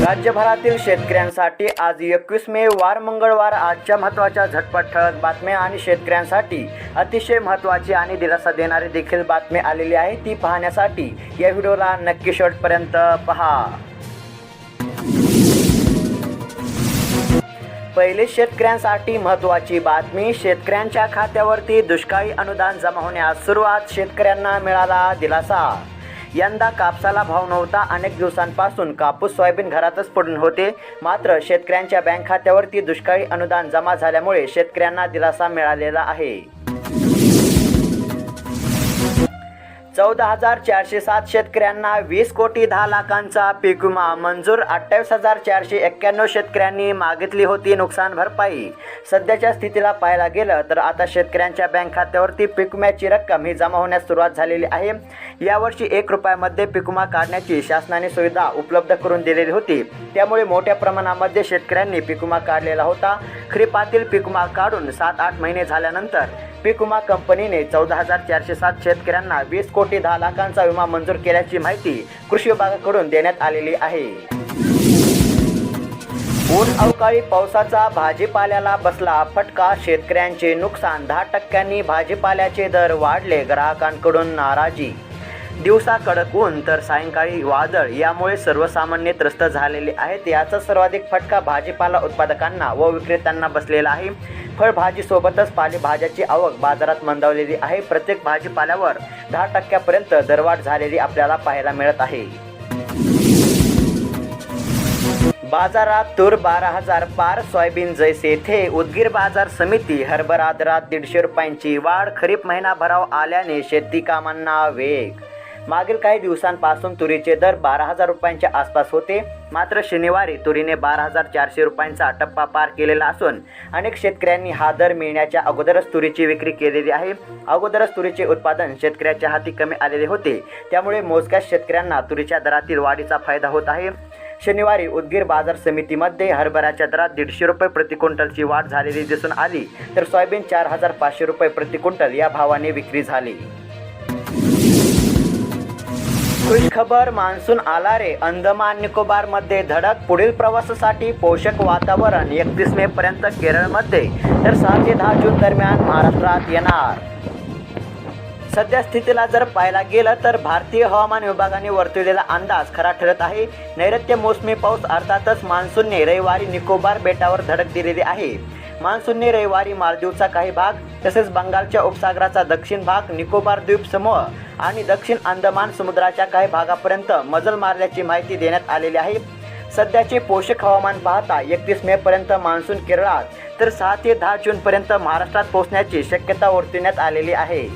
राज्यभरातील शेतकऱ्यांसाठी आज एकवीस मे वार मंगळवार. आजच्या महत्त्वाच्या झटपट ठळक बातम्या आणि शेतकऱ्यांसाठी अतिशय महत्त्वाची आणि दिलासा देणारी देखील बातमी आलेली आहे. ती पाहण्यासाठी या व्हिडिओला नक्की शेवटपर्यंत पहा. पहिले शेतकऱ्यांसाठी महत्त्वाची बातमी शेतकऱ्यांच्या खात्यावरती दुष्काळी अनुदान जमा होण्यास सुरुवात शेतकऱ्यांना मिळाला दिलासा. यंदा कापसाला भाव नव्हता. अनेक दिवसांपासून कापूस सोयाबीन घरातच पडून होते. मात्र शेतकऱ्यांच्या बँक खात्यावरती दुष्काळी अनुदान जमा झाल्यामुळे शेतकऱ्यांना दिलासा मिळालेला आहे. चौदा हजार चारशे सात शेतकऱ्यांना वीस कोटी दहा लाखांचा पीक विमा मंजूर अठ्ठावीस हजार चारशे एक्क्याण्णव शेतकऱ्यांनी मागितली होती नुकसान भरपाई. सध्याच्या स्थितीला पाहायला गेलं तर आता शेतकऱ्यांच्या बँक खात्यावरती पीक विम्याची रक्कम ही जमा होण्यास सुरुवात झालेली आहे. यावर्षी एक रुपयामध्ये पीक विमा काढण्याची शासनाने सुविधा उपलब्ध करून दिलेली होती. त्यामुळे मोठ्या प्रमाणामध्ये शेतकऱ्यांनी पीक विमा काढलेला होता. खरीपातील पीक विमा काढून सात आठ महिने झाल्यानंतर पीक विमा कंपनीने चौदा हजार चारशे सात शेतकऱ्यांना वीस कोटी दहा लाखांचा विमा मंजूर केल्याची माहिती कृषी विभागाकडून देण्यात आलेली आहे. ऊन अवकाळी पावसाचा भाजीपाल्याला बसला फटका. शेतकऱ्यांचे नुकसान दहा टक्क्यांनी भाजीपाल्याचे दर वाढले ग्राहकांकडून नाराजी दिवसा कडक ऊन तर सायंकाळी वादळ यामुळे सर्वसामान्य त्रस्त झालेले आहेत. याचा सर्वाधिक फटका भाजीपाला उत्पादकांना व विक्रेत्यांना बसलेला आहे. फळभाजीसोबतच पालेभाज्याची आवक बाजारात मंदावलेली आहे. प्रत्येक भाजीपाल्यावर दहा टक्क्यापर्यंत दरवाढ झालेली आपल्याला पाहायला मिळत आहे. बाजारात तूर बारा हजार पार सोयाबीन जैसे थे उदगीर बाजार समिती हरभरा दरात दीडशे रुपयांची वाढ. खरीप महिना भराव आल्याने शेती कामांना वेग मागील काही दिवसांपासून तुरीचे दर बारा हजार रुपयांच्या आसपास होते. मात्र शनिवारी तुरीने बारा हजार चारशे रुपयांचा टप्पा पार केलेला असून अनेक शेतकऱ्यांनी हा दर मिळण्याच्या अगोदरच तुरीची विक्री केलेली आहे. अगोदरच तुरीचे उत्पादन शेतकऱ्याच्या हाती कमी आलेले होते. त्यामुळे मोजक्याच शेतकऱ्यांना तुरीच्या दरातील वाढीचा फायदा होत आहे. शनिवारी उदगीर बाजार समितीमध्ये हरभऱ्याच्या दरात दीडशे रुपये प्रति क्विंटलची वाढ झालेली दिसून आली. तर सोयाबीन चार हजार पाचशे रुपये प्रति क्विंटल या भावाने विक्री झाली. पुढील खबर मान्सून आला रे. अंदमान निकोबारमध्ये धडक पुढील प्रवासासाठी पोषक वातावरण. एकतीस मे पर्यंत केरळमध्ये तर सहा ते दहा जून दरम्यान महाराष्ट्रात येणार. सध्या स्थितीला जर पाहायला गेलं तर भारतीय हवामान विभागाने वर्तवलेला अंदाज खरा ठरत आहे. नैऋत्य मोसमी पाऊस अर्थातच मान्सूनने रविवारी निकोबार बेटावर धडक दिलेली आहे. मान्सूनने रविवारी मालदीवचा काही भाग तसेच बंगालच्या उपसागराचा दक्षिण भाग निकोबार द्वीप समूह आणि दक्षिण अंदमान समुद्राच्या काही भागापर्यंत मजल मारल्याची माहिती देण्यात आलेली आहे. सध्याचे पोषक हवामान पाहता एकतीस मे पर्यंत मान्सून केरळात तर सहा ते दहा जून पर्यंत महाराष्ट्रात पोहोचण्याची शक्यता वर्तवण्यात आलेली आहे.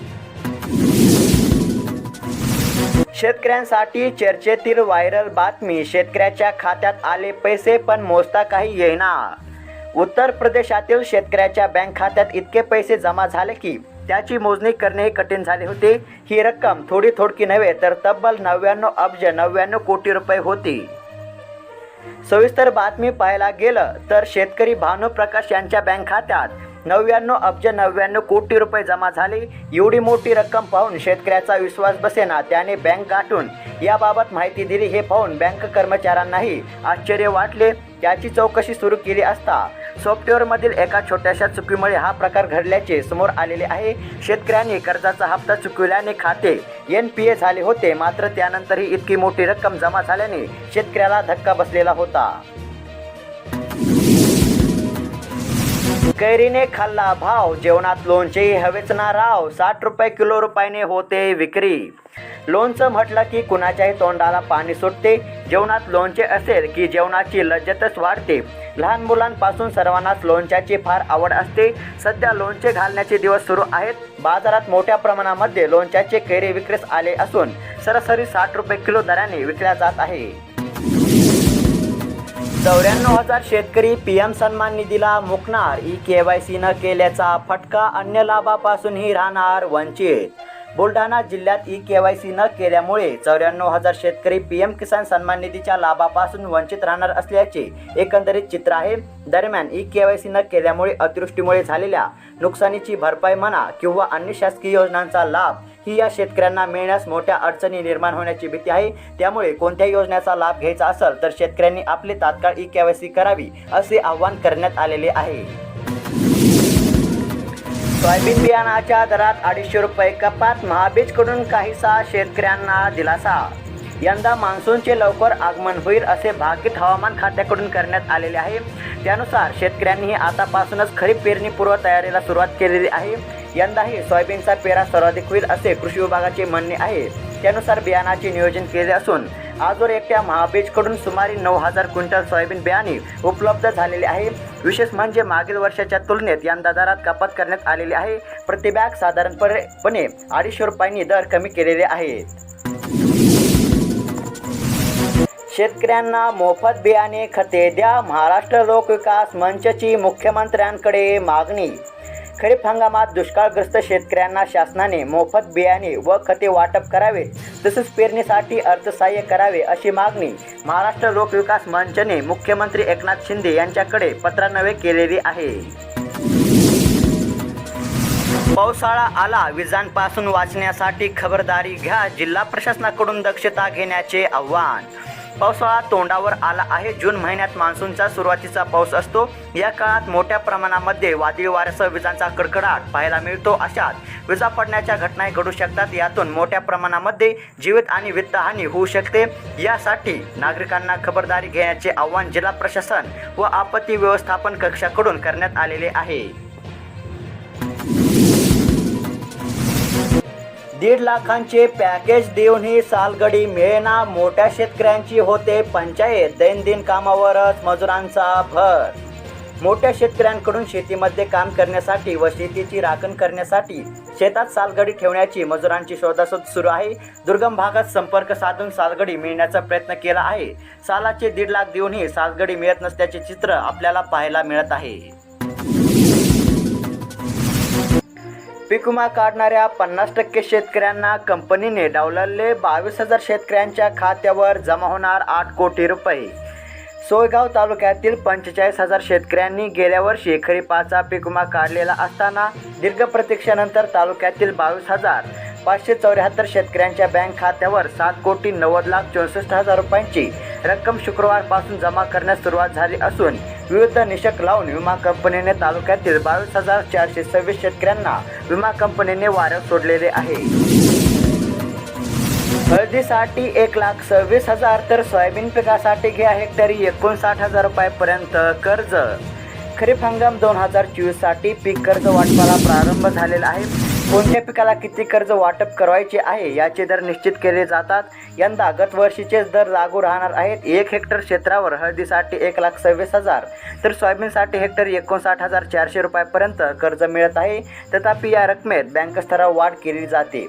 शेतकऱ्यांसाठी चर्चेतील व्हायरल बातमी शेतकऱ्याच्या खात्यात आले पैसे पण मोजता काही येईना. उत्तर प्रदेशातील शेतकऱ्याच्या बँक खात्यात इतके पैसे जमा झाले की त्याची मोजणी करणे कठीण झाले होते. ही रक्कम थोडी थोडकी नव्हे तर तब्बल नव्याण्णव अब्ज नव्याण्णव कोटी रुपये होती. सविस्तर बातमी पाहायला गेलं तर शेतकरी भानुप्रकाश यांच्या बँक खात्यात नव्याण्णव अब्ज नव्याण्णव कोटी रुपये जमा झाले. एवढी मोठी रक्कम पाहून शेतकऱ्याचा विश्वास बसेना त्याने बँक गाठून याबाबत माहिती दिली. हे पाहून बँक कर्मचाऱ्यांनाही आश्चर्य वाटले. त्याची चौकशी सुरू केली असता सॉफ्टवेअरमधील एका छोट्याशा चुकीमुळे हा प्रकार घडल्याचे समोर आलेले आहे. शेतकऱ्यांनी कर्जाचा हप्ता चुकविल्याने खाते. एन पी ए झाले होते मात्र त्यानंतरही इतकी मोठी रक्कम जमा झाल्याने शेतकऱ्याला धक्का बसलेला होता. कैरीने खाल्ला भाव जेवणात लोणचे हवेच ना राव साठ रुपये किलो रुपयाने होते विक्री. लोणचं म्हटलं की कुणाच्याही तोंडाला पाणी सुटते जेवणात लोणचे असेल की जेवणाची लज्जतच वाढते. लहान मुलांपासून सर्वांनाच लोणच्याची फार आवड असते. सध्या लोणचे घालण्याचे दिवस सुरू आहेत. बाजारात मोठ्या प्रमाणामध्ये लोणच्याचे कैरी विक्रीस आले असून सरासरी साठ रुपये किलो दराने विकल्या जात आहे. चौऱ्याण्णव हजार शेतकरी पी एम सन्मान निधीला मुकणार. ई के वाय सी न केल्याचा फटका अन्य लाभापासूनही राहणार वंचित. बुलढाणा जिल्ह्यात ई के वाय सी न केल्यामुळे चौऱ्याण्णव हजार शेतकरी पी एम किसान सन्मान निधीच्या लाभापासून वंचित राहणार असल्याचे एकंदरीत चित्र आहे. दरम्यान ई के वाय सी न केल्यामुळे अतिवृष्टीमुळे झालेल्या नुकसानीची भरपाई म्हणा किंवा अन्य शासकीय योजनांचा लाभ ही या शेतकऱ्यांना मिळण्यास मोठ्या अडचणी निर्माण होण्याची भीती आहे. त्यामुळे कोणत्याही योजनेचा लाभ घ्यायचा असेल तर शेतकऱ्यांनी आपली तात्काळ ई केवायसी करावी असे आवाहन करण्यात आलेले आहे. सोयाबीन बियाणाच्या दरात अडीचशे रुपये कपात महाबीजकडून काहीसा शेतकऱ्यांना दिलासा. यंदा मान्सूनचे लवकर आगमन होईल असे भाकीत हवामान खात्याकडून करण्यात आलेले आहे. त्यानुसार शेतकऱ्यांनीही आतापासूनच खरीप पेरणीपूर्व तयारीला सुरुवात केलेली आहे. यंदाही सोयाबीनचा पेरा सर्वाधिक होईल असे कृषी विभागाचे म्हणणे आहे. त्यानुसार बियाणाचे नियोजन केले असून आजवर एकट्या महाबीजकडून सुमारे नऊ हजार क्विंटल सोयाबीन बियाणे उपलब्ध झालेले आहे. विशेष म्हणजे मागील वर्षाच्या तुलनेत यंदा दरात कपात करण्यात आलेली आहे. प्रतिबॅग साधारणपणे अडीचशे रुपयांनी दर कमी केलेले आहेत. शेतकऱ्यांना मोफत बियाणे खते द्या. महाराष्ट्र लोक विकास मंचची मुख्यमंत्र्यांकडे मागणी खरीप हंगामात दुष्काळग्रस्त शेतकऱ्यांना शासनाने मोफत बियाणे व खते वाटप करावे तसेच पेरणीसाठी अर्थसहाय्य करावे अशी मागणी महाराष्ट्र लोक विकास मंचने मुख्यमंत्री एकनाथ शिंदे यांच्याकडे पत्रान्वये केलेली आहे. पावसाळा आला विजांपासून वाचण्यासाठी खबरदारी घ्या जिल्हा प्रशासनाकडून दक्षता घेण्याचे आव्हान पावसाळा तोंडावर आला आहे. जून महिन्यात मान्सूनचा सुरुवातीचा पाऊस असतो. या काळात मोठ्या प्रमाणामध्ये वादळी वाऱ्यासह विजांचा कडकडाट पाहायला मिळतो. अशात विजा पडण्याच्या घटनाही घडू शकतात. यातून मोठ्या प्रमाणामध्ये जीवित आणि वित्तहानी होऊ शकते. यासाठी नागरिकांना खबरदारी घेण्याचे आव्हान जिल्हा प्रशासन व आपत्ती व्यवस्थापन कक्षाकडून करण्यात आलेले आहे. दीड लाखांचे पॅकेज देऊनही सालगडी मिळेना. मोठ्या शेतकऱ्यांची होते पंचायत. दैनंदिन कामावरच मजुरांचा भर. मोठ्या शेतकऱ्यांकडून शेतीमध्ये काम करण्यासाठी व शेतीची राखण करण्यासाठी शेतात सालगडी ठेवण्याची मजुरांची शोधाशोध सुरू आहे. दुर्गम भागात संपर्क साधून सालगडी मिळण्याचा प्रयत्न केला आहे. सालाचे दीड लाख देऊनही सालगडी मिळत नसल्याचे चित्र आपल्याला पाहायला मिळत आहे. पीक विमा काढणाऱ्या पन्नास टक्के शेतकऱ्यांना कंपनीने डावलले बावीस हजार शेतकऱ्यांच्या खात्यावर जमा होणार आठ कोटी रुपये. सोयगाव तालुक्यातील पंचेचाळीस हजार शेतकऱ्यांनी गेल्या वर्षी खरीपाचा पीक विमा काढलेला असताना दीर्घ प्रतीक्षेनंतर तालुक्यातील बावीस हजार पाचशे चौऱ्याहत्तर शेतकऱ्यांच्या बँक खात्यावर सात कोटी नव्वद लाख चौसष्ट हजार रुपयांची रक्कम शुक्रवारपासून जमा करण्यास सुरुवात झाली असून विविध निषेक लावून विमा कंपनीने तालुक्यातील बावीस हजार चारशे सव्वीस शेतकऱ्यांना विमा कंपनीने वाऱ्यावर सोडलेले आहे. हळदीसाठी एक लाख सव्वीस हजार तर सोयाबीन पिकासाठी घ्या हेक्टरी एकोणसाठ हजार रुपयापर्यंत कर्ज. खरीप हंगाम दोन हजार चोवीससाठी पीक कर्ज वाटपाला प्रारंभ झालेला आहे. कोणत्या पिकाला किती कर्ज वाटप करायचे आहे याचे दर निश्चित केले जातात. यंदा गत वर्षीचेच दर लागू राहणार आहेत. एक हेक्टर क्षेत्रावर हळदीसाठी एक लाख सव्वीस हजार तर सोयाबीनसाठी हेक्टर एकोणसाठ हजार चारशे रुपयापर्यंत कर्ज मिळत आहे. तथापि या रकमेत बँक स्तरावर वाढ केली जाते.